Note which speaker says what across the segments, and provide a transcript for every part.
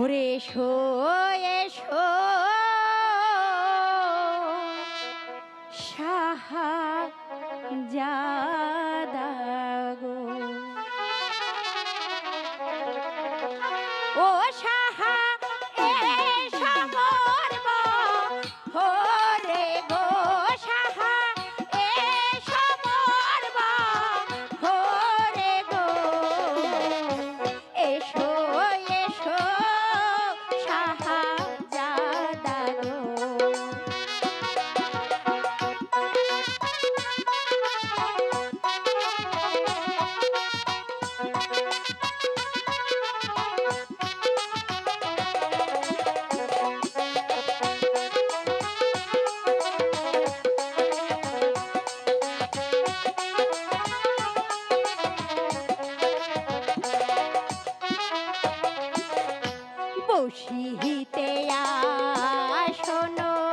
Speaker 1: ওরে এসো এসো। সাহা যাদাগো ও সাহা দিতে আসনো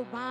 Speaker 1: Obama.